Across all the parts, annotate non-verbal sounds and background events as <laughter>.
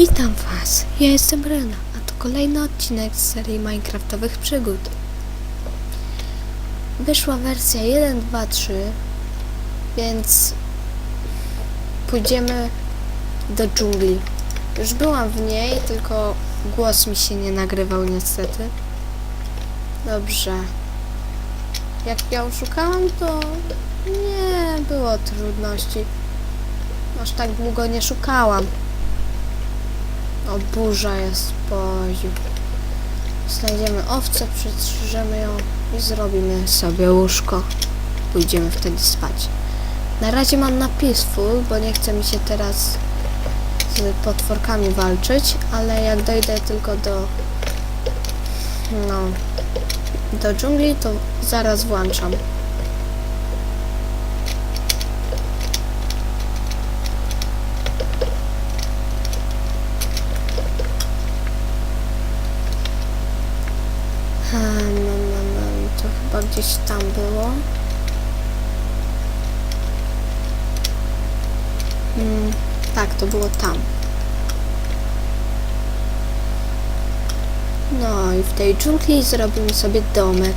Witam Was, ja jestem Rena, a to kolejny odcinek z serii Minecraftowych przygód. Wyszła wersja 1.2.3, więc pójdziemy do dżungli. Już byłam w niej, tylko głos mi się nie nagrywał niestety. Dobrze. Jak ja szukałam, to nie było trudności. Aż tak długo nie szukałam. O, burza jest poziu. Znajdziemy owcę, przestrzyżemy ją i zrobimy sobie łóżko. Pójdziemy wtedy spać. Na razie mam na peaceful, bo nie chce mi się teraz z potworkami walczyć, ale jak dojdę tylko do no do dżungli, to zaraz włączam. No, no, no, to chyba gdzieś tam było. Mm, tak, to było tam. No i w tej dżungli zrobimy sobie domek.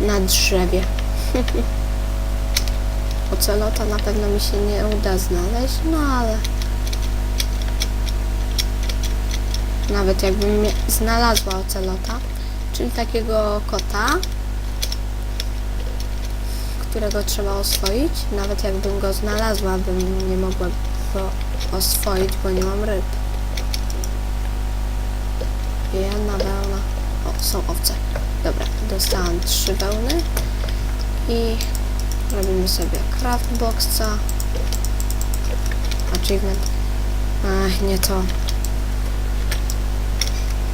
Na drzewie. <laughs> Ocelota na pewno mi się nie uda znaleźć, no ale... Nawet jakbym znalazła ocelota, czyli takiego kota, którego trzeba oswoić, nawet jakbym go znalazła, bym nie mogła go oswoić, bo nie mam ryb. Jedna wełna. O, są owce. Dobra, dostałam trzy wełny i robimy sobie craftboxa. Achievement. Ach, nie to.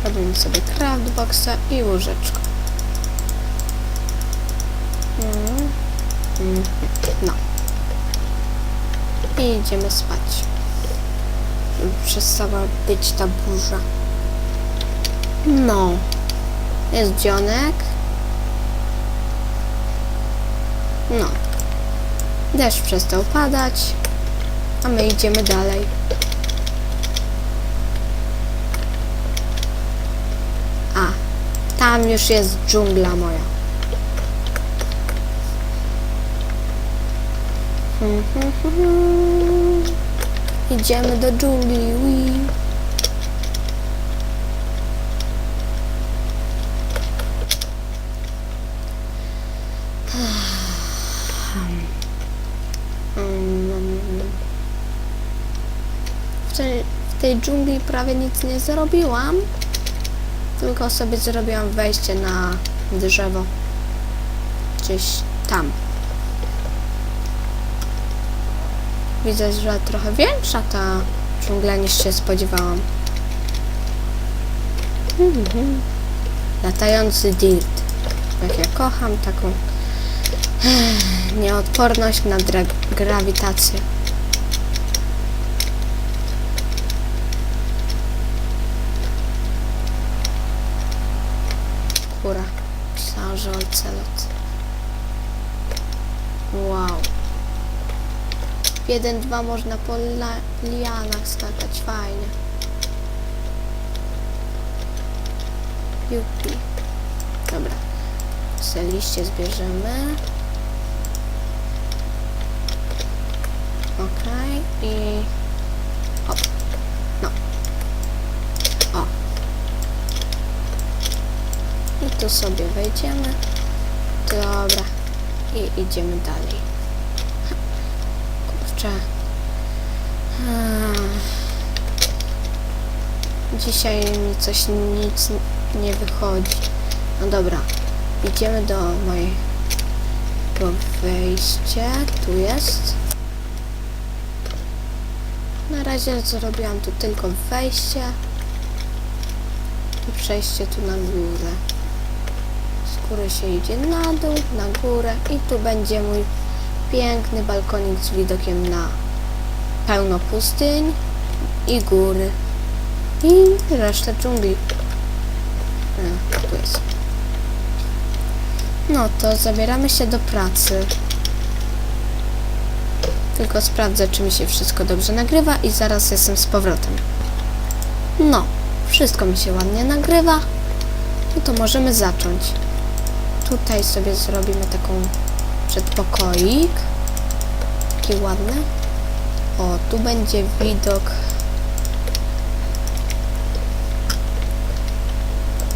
Robimy sobie craftboxa i łyżeczkę. Mm. No. I idziemy spać. Przestała być ta burza. No. Jest dzionek. No. Deszcz przestał padać. A my idziemy dalej. A. Tam już jest dżungla moja. Hmm. Idziemy do dżungli. Tej, w tej dżungli prawie nic nie zrobiłam, tylko sobie zrobiłam wejście na drzewo. Gdzieś tam. Widzę, że trochę większa ta dżungla niż się spodziewałam. Mhm. Latający dirt. Jak ja kocham taką Nieodporność na grawitację. Myślałam, że ocelot. Wow. W 1-2 można po lianach skakać. Fajnie. Jupi. Dobra. Se liście zbierzemy. Okej i hop. No. O. I tu sobie wejdziemy. Dobra. I idziemy dalej. <laughs> Kurczę. Hmm. Dzisiaj mi coś nic nie wychodzi. No dobra. Idziemy do mojego wejścia. Tu jest. Na razie zrobiłam tu tylko wejście i przejście tu na górę. Góry się idzie na dół, na górę i tu będzie mój piękny balkonik z widokiem na pełno pustyń i góry i resztę dżungli. E, tu jest. No to zabieramy się do pracy. Tylko sprawdzę, czy mi się wszystko dobrze nagrywa i zaraz jestem z powrotem. No, wszystko mi się ładnie nagrywa. No to możemy zacząć. Tutaj sobie zrobimy taką przedpokoik. Taki ładny. O, tu będzie widok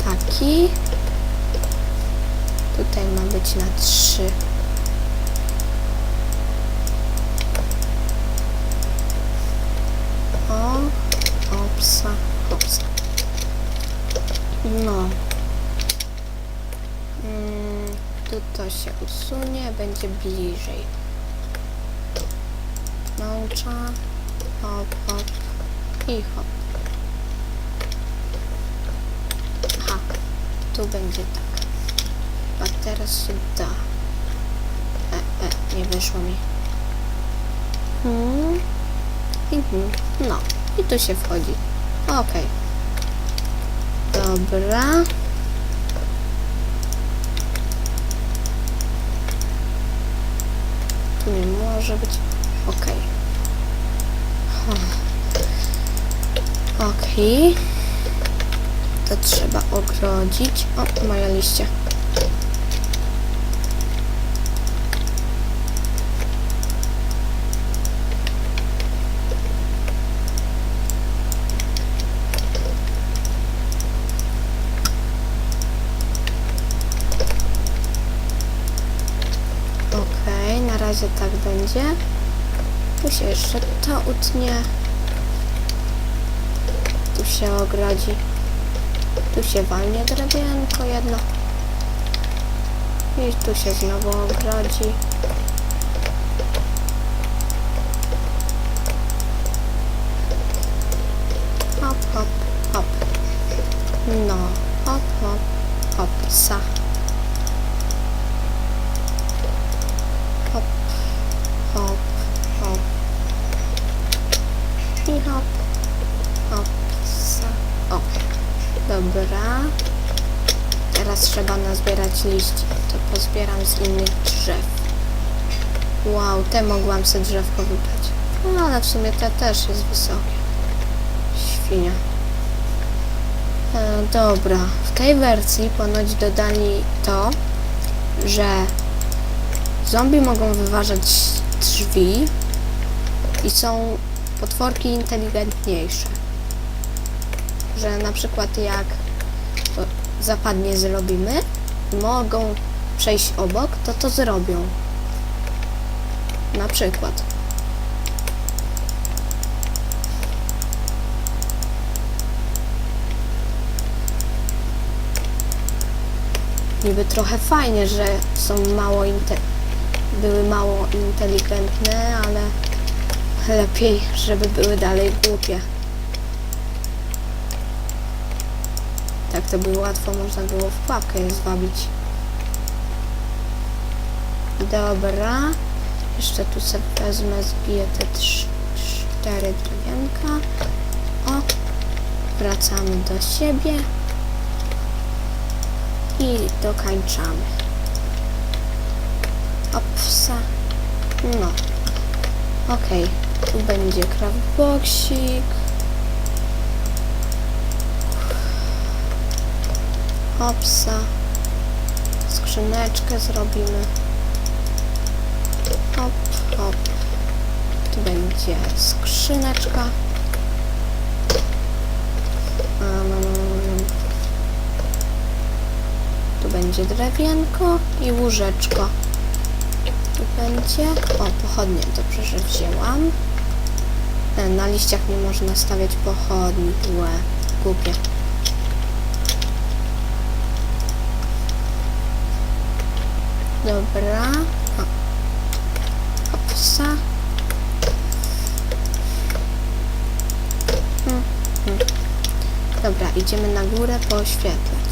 taki. Tutaj ma być na trzy. Się usunie, będzie bliżej. Małcza, hop, hop i hop. Aha, tu będzie tak. A teraz się da. E, e, nie wyszło mi. Hmm. No, i tu się wchodzi. Okej. Dobra. Tu nie może być. Okej. Okej. To trzeba ogrodzić. O, moje liście. Razie tak będzie. Tu się jeszcze to utnie. Tu się ogrodzi. Tu się walnie drewienko jedno. I tu się znowu ogrodzi. Te mogłam sobie drzewko wybrać. No ale w sumie te też jest wysokie. Świnia. E, dobra, w tej wersji ponoć dodali to, że zombie mogą wyważać drzwi i są potworki inteligentniejsze. Że na przykład jak zapadnie zrobimy, mogą przejść obok, to to zrobią. Na przykład. Niby trochę fajnie, że są mało były mało inteligentne, ale lepiej, żeby były dalej głupie. Tak to by łatwo można było w pułapkę zwabić. Dobra. Jeszcze tu sobie wezmę, zbiję te cztery. O. Wracamy do siebie. I dokańczamy. Opsa. No. Okej. Tu będzie craftboxik. Hopsa. Skrzyneczkę zrobimy. Hop, hop. Tu będzie skrzyneczka. Tu będzie drewienko i łóżeczko. Tu będzie... O, pochodnie, dobrze, że wzięłam. E, Na liściach nie można stawiać pochodni. Łe, głupie. Dobra. Opsa. Hmm, hmm. Dobra, idziemy na górę pooświetlać.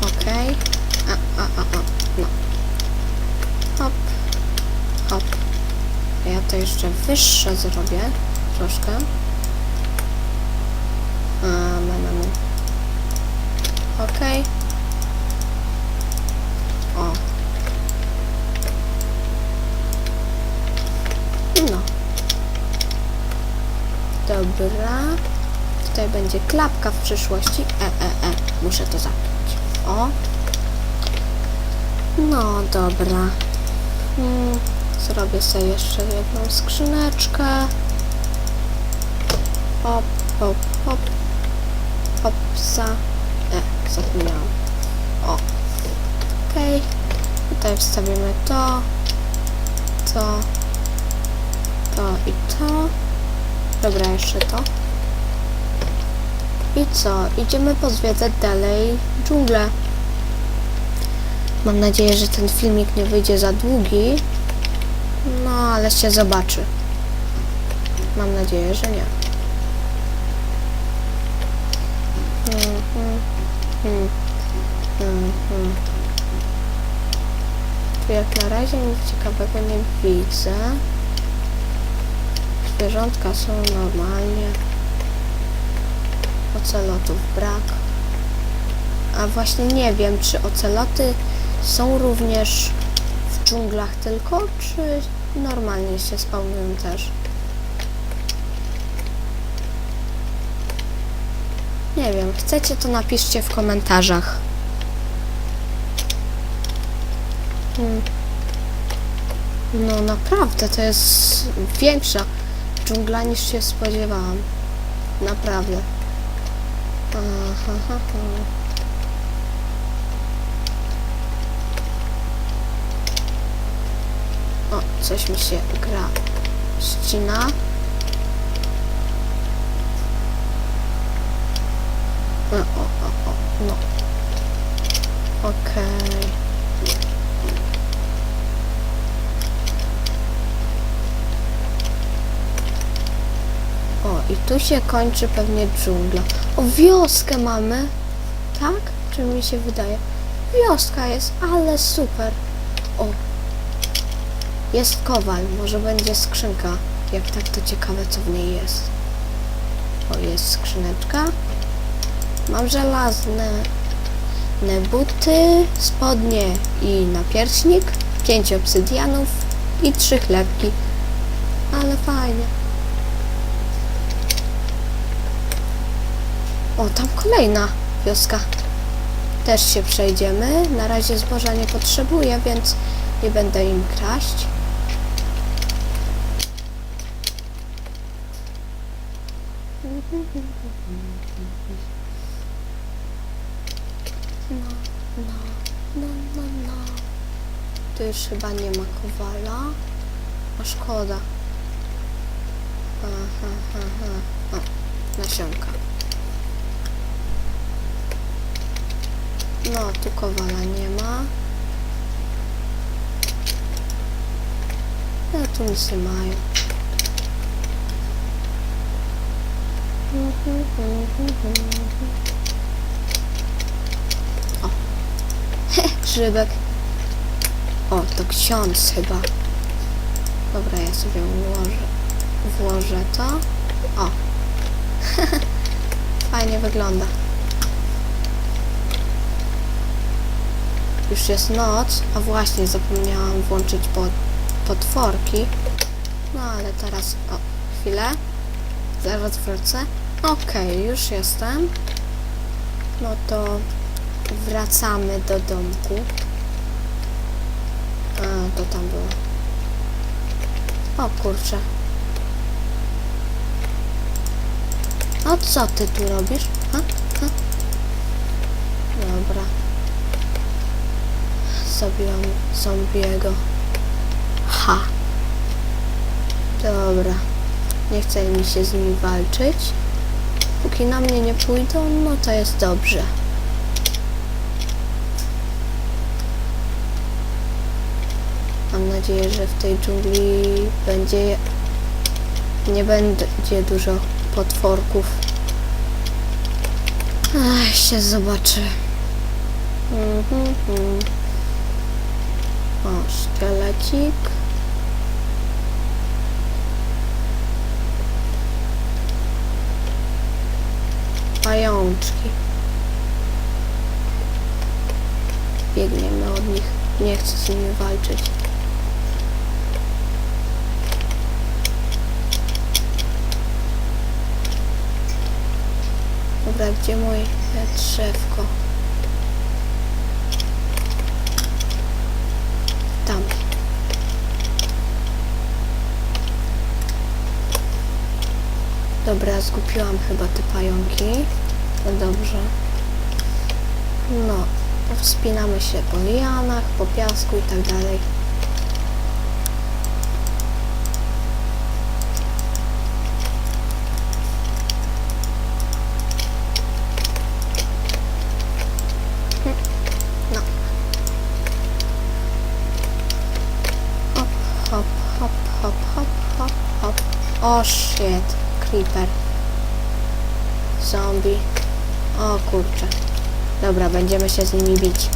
Okej. A, a, a, a. No. Hop. Hop. Ja to jeszcze wyższe zrobię. Troszkę. A, no. Okej. O. Dobra. Tutaj będzie klapka w przyszłości. E, e, e. Muszę to zamknąć. O. No, dobra. Hmm, zrobię sobie jeszcze jedną skrzyneczkę. Hop, hop, hop. Hopsa. E, zapomniałam. O. Okej. Tutaj wstawimy to. To. To i to. Dobra, jeszcze to. I co? Idziemy pozwiedzać dalej dżunglę. Mam nadzieję, że ten filmik nie wyjdzie za długi. No, ale się zobaczy. Mam nadzieję, że nie. Tu jak na razie nic ciekawego nie widzę. Zwierzątka są normalnie. Ocelotów brak. A właśnie nie wiem, czy oceloty są również w dżunglach tylko, czy normalnie się spawnują też. Nie wiem, chcecie to napiszcie w komentarzach. Hmm. No naprawdę, to jest większa dżungla niż się spodziewałam. Naprawdę. Aha, ha, ha. O, coś mi się gra. Ścina. O, o, o, o, no. Okej. O, i tu się kończy pewnie dżungla. O, wioskę mamy. Tak? Czy mi się wydaje? Wioska jest, ale super. O, jest kowal, może będzie skrzynka. Jak tak, to ciekawe, co w niej jest. O, jest skrzyneczka. Mam żelazne ne buty, spodnie i napierśnik, pięć obsydianów i trzy chlebki. Ale fajnie. O, tam kolejna wioska. Też się przejdziemy. Na razie zboża nie potrzebuję, więc nie będę im kraść. No, no, no, no, no. Tu już chyba nie ma kowala. A szkoda. Aha, aha. O, nasionka. No, tu kowala nie ma. No, tu nic nie mają. O. <laughs> Grzybek. O, to ksiądz chyba. Dobra, ja sobie ułożę. Włożę to. O. <laughs> Fajnie wygląda. Już jest noc, a właśnie zapomniałam włączyć pod, potworki. No ale teraz, o, chwilę. Zaraz wrócę. Okej, już jestem. No to wracamy do domku. A, to tam było. O kurczę. A co ty tu robisz? Ha? Ha? Dobra. Zabiłam zombiego. Ha. Dobra. Nie chce mi się z nimi walczyć. Póki na mnie nie pójdą, no to jest dobrze. Mam nadzieję, że w tej dżungli będzie nie będzie dużo potworków. Ach, się zobaczy. Mhm, mhm. O, szkielecik. Pajączki. Biegniemy od nich. Nie chcę z nimi walczyć. Dobra, gdzie moje drzewko? Dobra, zgubiłam chyba te pająki. No dobrze. No, wspinamy się po lianach, po piasku i tak dalej. No. Hop, hop, hop, hop, hop, hop, shit, creeper. Zombie. O kurczę. Dobra, będziemy się z nimi bić.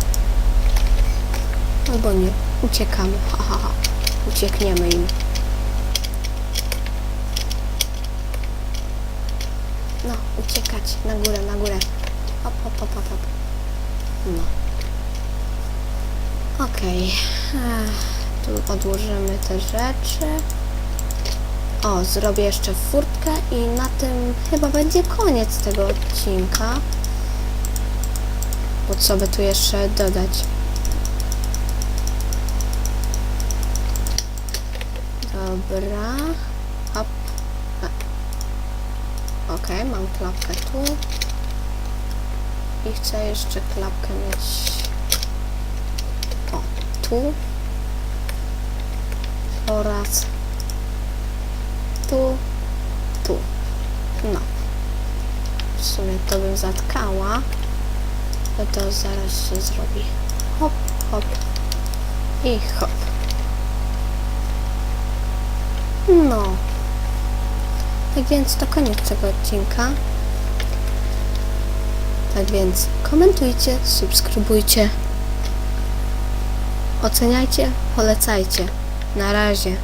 Albo nie. Uciekamy. Ha, ha, ha. Uciekniemy im. No, uciekać. Na górę, na górę. Hop, hop, hop, hop, hop. No. Okej. Ech, Tu odłożymy te rzeczy. O, zrobię jeszcze furtkę i na tym chyba będzie koniec tego odcinka. Bo co by tu jeszcze dodać? Dobra. Hop. Okej, mam klapkę tu. I chcę jeszcze klapkę mieć. O, tu. Oraz tu, tu. No. W sumie to bym zatkała. No to zaraz się zrobi. Hop, hop i hop. No. Tak więc to koniec tego odcinka. Tak więc komentujcie, subskrybujcie, oceniajcie, polecajcie. Na razie.